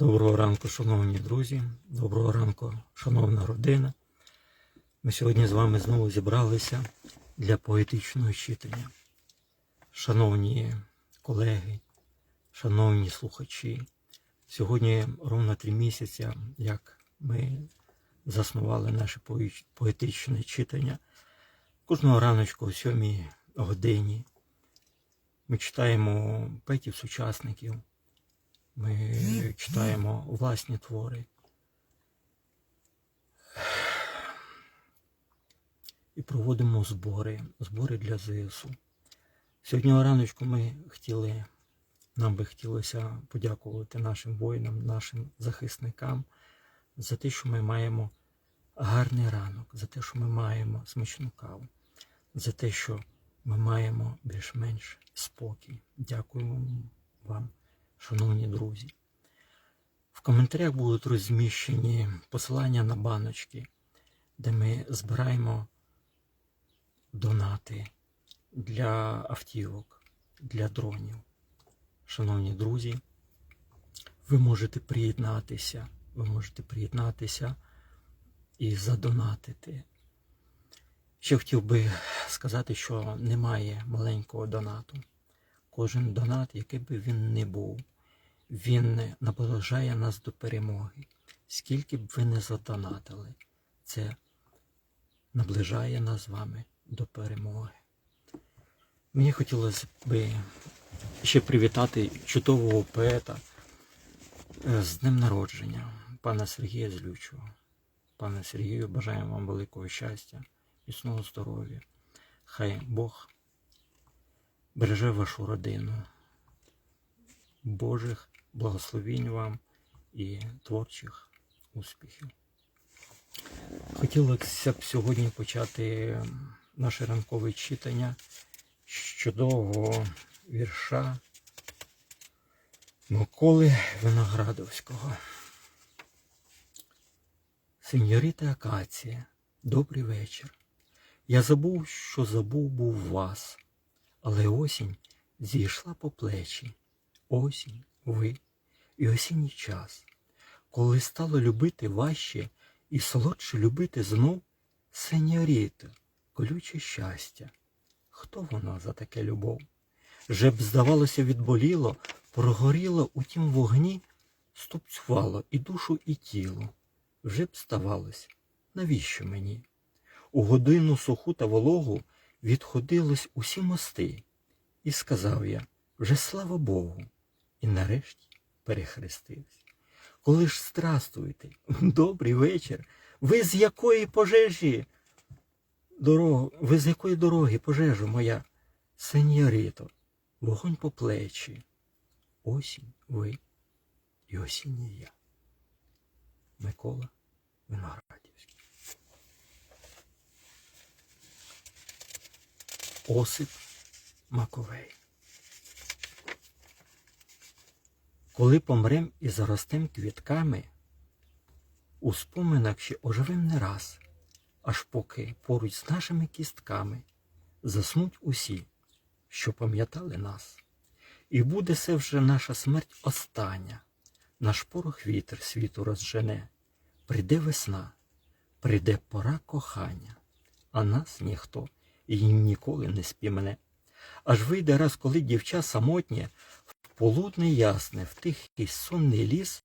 Доброго ранку, шановні друзі, доброго ранку, шановна родина. Ми сьогодні з вами знову зібралися для поетичного читання. Шановні колеги, шановні слухачі, сьогодні ровно три місяці, як ми заснували наше поетичне читання. Кожного раночку о 7 годині ми читаємо поетів сучасників. Ми читаємо власні твори. І проводимо збори, збори для ЗСУ. Сьогодні раночку ми хотіли, нам би хотілося подякувати нашим воїнам, нашим захисникам за те, що ми маємо гарний ранок, за те, що ми маємо смачну каву, за те, що ми маємо більш-менш спокій. Дякуємо вам шановні друзі. В коментарях будуть розміщені посилання на баночки, де ми збираємо донати для автівок, для дронів. Шановні друзі, ви можете приєднатися, ви можете приєднатися і задонатити. Ще хотів би сказати, що немає маленького донату. Кожен донат, який би він не був, він наближає нас до перемоги. Скільки б ви не задонатили, це наближає нас з вами до перемоги. Мені хотілося б ще привітати чудового поета е, з днем народження, пана Сергія Злючого. Пане Сергію, бажаємо вам великого щастя, міцного здоров'я. Хай Бог береже вашу родину. Божих благословінь вам і творчих успіхів. Хотілося б сьогодні почати наше ранкове читання з вірша Миколи Виноградовського. Сеньорита Акація, добрий вечір. Я забув, що забув був вас, але осінь зійшла по плечі. Осінь, ви і осінній час, коли стало любити важче і солодше любити знов сеньоріта, колюче щастя. Хто воно за таке любов? Же б, здавалося, відболіло, прогоріло у тім вогні, ступцювало і душу, і тіло. Вже б ставалось, навіщо мені? У годину суху та вологу відходились усі мости, і сказав я вже слава Богу, і нарешті перехрестився. Коли ж страстуєте, добрий вечір, ви з якої пожежі? Дорог... Ви з якої дороги пожежа моя? Сеньорито, вогонь по плечі. Осінь ви і осіння я. Микола Виноградівський. Осип Маковей. Коли помрем і заростем квітками, у споминах ще оживем не раз, аж поки поруч з нашими кістками заснуть усі, що пам'ятали нас. І буде це вже наша смерть остання, наш порох вітер світу розжене, прийде весна, прийде пора кохання, а нас ніхто і ніколи не спімне. Аж вийде раз, коли дівча самотнє, в полудне ясне, в тихий сонний ліс,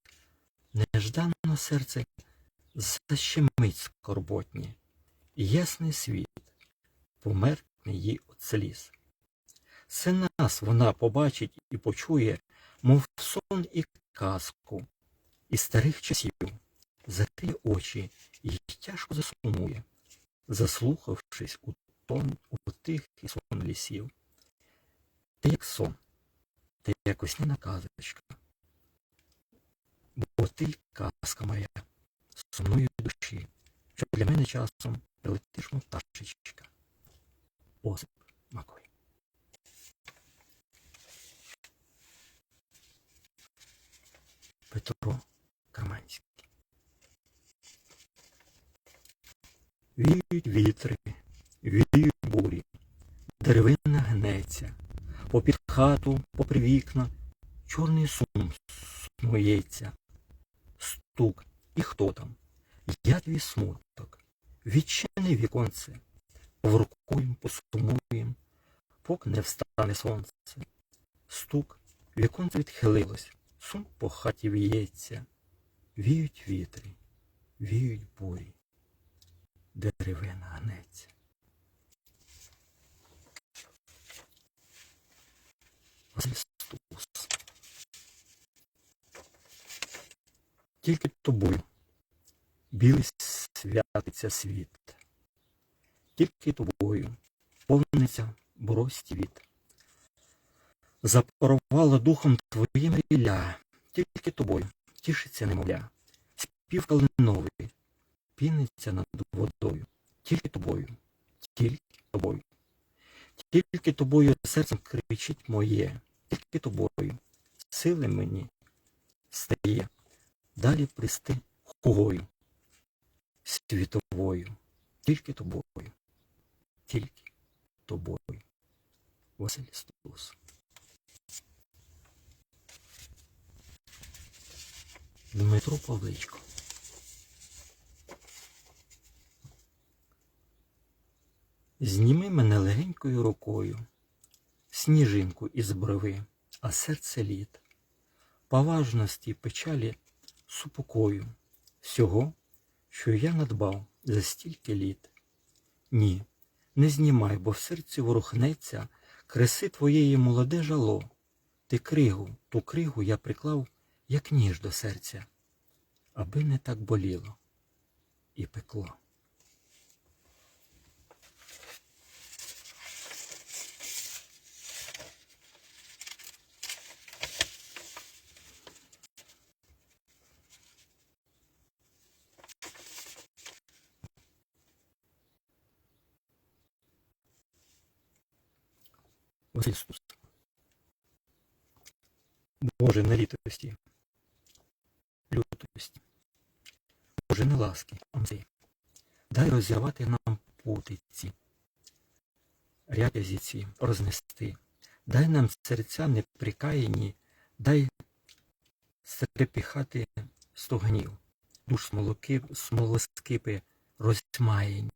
нежданно серце защемить скорботні, і ясний світ померкне їй от сліз. Це нас вона побачить і почує, мов сон і казку, із старих часів, закриє очі і тяжко засумує, заслухавшись у тон у тихий сон лісів. Ти як сон, ти як весняна казочка, бо ти казка моя, сумної душі, що для мене часом прилетиш мов. Осип Маковий. Петро Карманський. Віють вітри, віють бурі, деревина гнеться, попід хату, попри вікна, чорний сум смоється, стук, і хто там? Я твій смуток, відчини віконце, поворкуєм, посумуєм, поки не встане сонце. Стук, віконце відхилилось, сум по хаті в'ється, віють вітри, віють бурі, деревина гнеться. Стус. Тільки тобою білий святиться світ, тільки тобою повниться боростівіт. Запорувало духом твоїм рілля, тільки тобою тішиться немовля, спів калиновий, піниться над водою, тільки тобою, тільки тобою, тільки тобою серцем кричить моє, тільки тобою, сили мені стає, далі присти хугою, світовою, тільки тобою, тільки тобою. Василь Стус. Дмитро Павличко. Зніми мене легенькою рукою, сніжинку із брови, а серце літ, поважності печалі супокою, всього, що я надбав за стільки літ. Ні, не знімай, бо в серці ворухнеться креси твоєї молоде жало. Ти кригу, ту кригу я приклав, як ніж до серця, аби не так боліло і пекло. Василь Стус. Боже, на літості, лютості, Боже, не ласки, Амзи, дай розірвати нам путиці, рятязі ці рознести, дай нам серця неприкаяні, дай стрепіхати стогнів, душ смолоскипи розмаяні,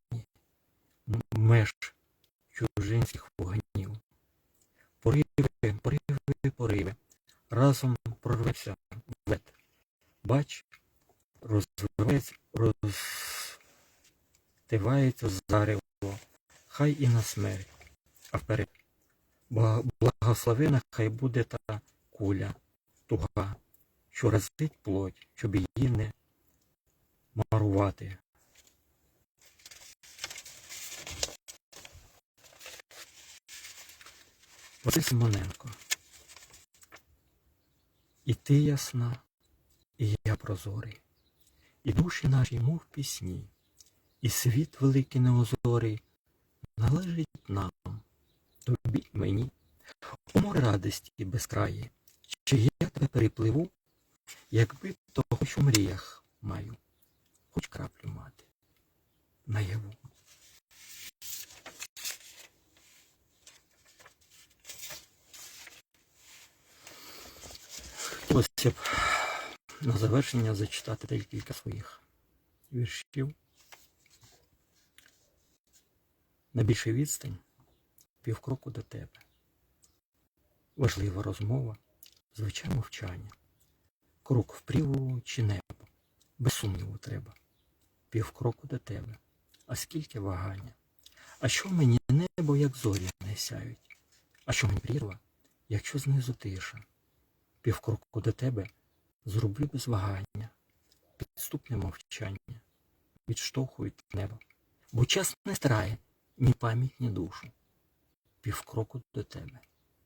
меж чужинських вогнів. Пориви, пориви, пориви, разом прорвемося вет. Бач, розвивається, розтивається зарево, хай і на смерть, а вперед. Благословена хай буде та куля, туга, що разить плоть, щоб її не марувати. Василь Симоненко. І ти ясна, і я прозорий, і душі наші, мов пісні, і світ великий неозорий належить нам, тобі мені. У море радості безкраї, чи я тебе перепливу, якби того, що в мріях маю, хоч краплю мати наяву. Хотілося б на завершення зачитати декілька своїх віршів. На більший відстань півкроку до тебе. Важлива розмова, звичайне мовчання. Крок впріву чи небо, без сумніву треба. Півкроку до тебе. А скільки вагання? А що мені небо, як зорі не сяють? А що мені прірва, якщо знизу тиша? Півкроку до тебе зроблю без вагання, підступне мовчання, відштовхують небо, бо час не старає ні пам'ять, ні душу. Півкроку до тебе.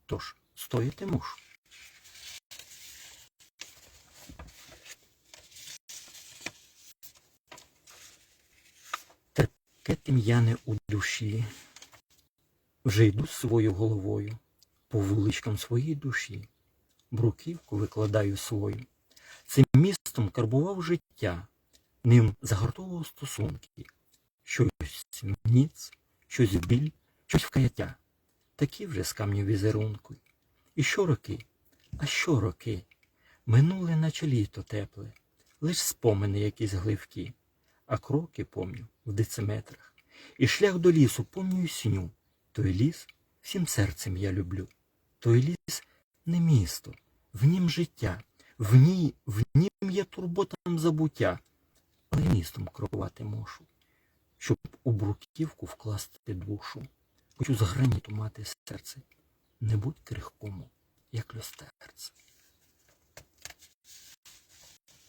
Тож, стояти мушу. Терпке тим'яне у душі, вже йду свою головою по вуличкам своєї душі бруківку викладаю свою. Цим містом карбував життя, ним загортовував стосунки. Щось ніц, щось біль, щось вкаяття. Такі вже з камню візерунку. І що роки? А що роки? Минули, наче літо тепле, лиш спомини якісь гливкі, а кроки помню в дециметрах. І шлях до лісу помню й сню. Той ліс всім серцем я люблю. Той ліс не місто, в нім життя, в ній, в нім є турботам забуття, але містом крокувати мушу, щоб у бруківку вкласти душу. Хочу з граніту мати серце, не будь крихкому, як люстерце.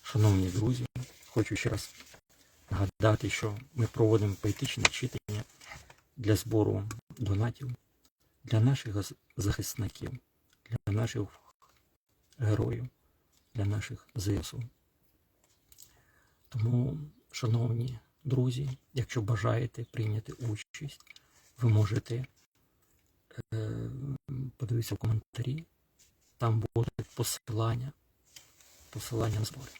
Шановні друзі, хочу ще раз нагадати, що ми проводимо поетичне читання для збору донатів для наших захисників, для наших героїв, для наших ЗСУ. Тому, шановні друзі, якщо бажаєте прийняти участь, ви можете е, подивитися в коментарі, там буде посилання, посилання на збори.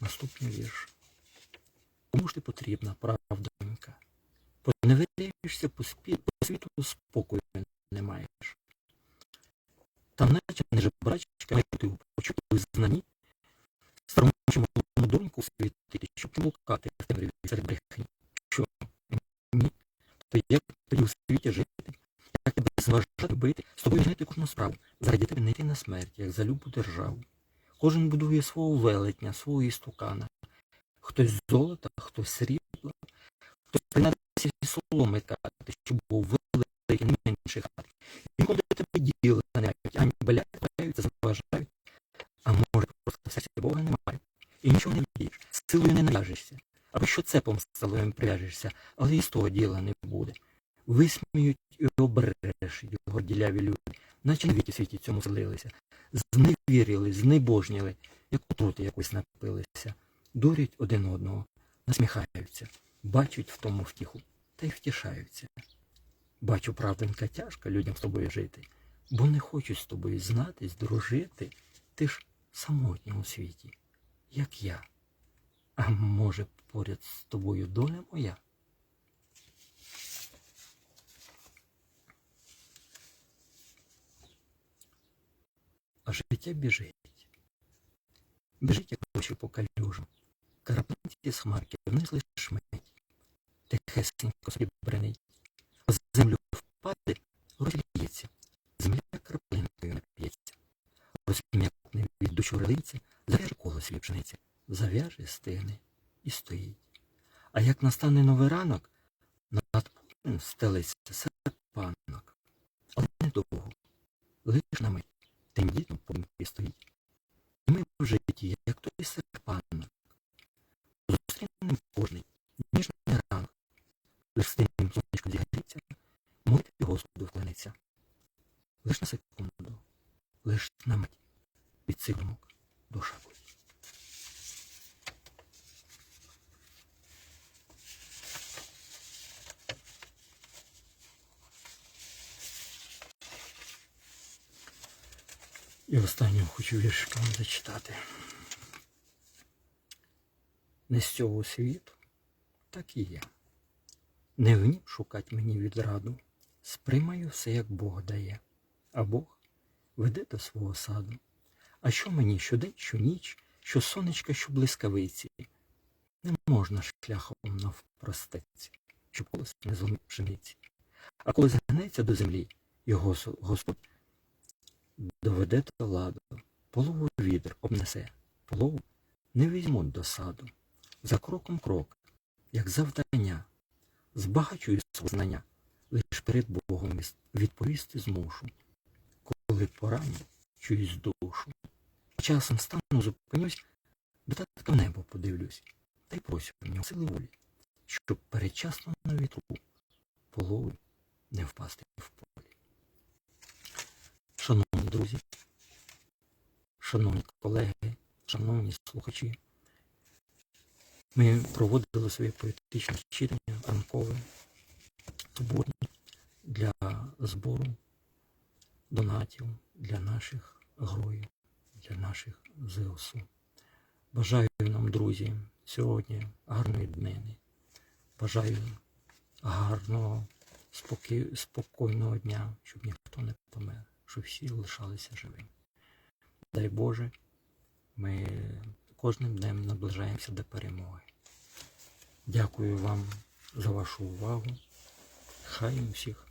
Наступний вірш. Кому ж ти потрібна, правдонька? Поневіряєшся по, спі... по світу спокою не маєш. Там наче не жебрачка, не ти почути визнані, старому молодому доньку світити, щоб лукати в темряві серед брехні. Що? Ні? То як тобі у світі жити? Як тебе зважати бити? З тобою знайти кожну справу, заради тебе не йти на смерть, як за любу державу. Кожен будує свого велетня, свого істукана. Хтось з золота, хтось срібла, принадився і соломи ткати, щоб був великий, менший хат. Він коли тебе діли навіть, ані баляють, заважають, а може просто в серці Бога немає. І нічого не вдієш, силою не нав'яжешся, або що цепом сталевим прив'яжешся, але і з того діла не буде. Висміють і обереш його діляві люди, наче на віки світі цьому злилися, зневірили, знебожніли, як отрути якось напилися, дурять один одного, насміхаються, бачать в тому втіху та й втішаються. Бачу, правденька, тяжко людям з тобою жити, бо не хочуть з тобою знатись, дружити. Ти ж самотня у світі, як я. А може, поряд з тобою доля моя? А життя біжить. Біжить, як гроші по калюжам. Караплинці з хмарки вниз лиш шметь. Тихесенько собі бренить. А землю впаде, розліється. Земля краплинкою нап'ється. Розм'якне від дощу релиці, зав'яже коло свій пшениці. Зав'яже, стигне і стоїть. А як настане новий ранок, над полем стелиться серпанок. Але недовго, лиш на мить, тим дітом помпі стоїть. І ми в житті, як той серпанок, зустрінемо кожний ранок. Тим сонечко зігріться, молитві Господу вклониться. Лиш на секунду, лиш на мить від цих душа болить. І останнього хочу віршика зачитати. Не з цього світу, так і я. Не вмів шукать мені відраду, сприймаю все, як Бог дає, а Бог веде до свого саду. А що мені щодень, що ніч, що сонечка, що блискавиці? Не можна шляхом навпростець, щоб колос не зломив пшениці. А коли згнеться до землі, його Господь доведе до ладу, полову відр обнесе, полову не візьмуть до саду. За кроком крок, як завдання, збагачую свої знання, лиш перед Богом відповісти змушу, коли пораню чуюсь душу. Часом стану, зупинюсь, до татка в небо подивлюсь, та й просю в нього сили волі, щоб передчасно на вітру полову не впасти в полі. Шановні друзі, шановні колеги, шановні слухачі, ми проводили своє поетичне читання ранкове, суботнє для збору донатів для наших героїв, для наших ЗСУ. Бажаю нам, друзі, сьогодні гарної днини. Бажаю гарного, споки- спокійного дня, щоб ніхто не помер, щоб всі лишалися живими. дай Боже, ми кожним днем наближаємося до перемоги. Дякую вам за вашу увагу. Хай усіх.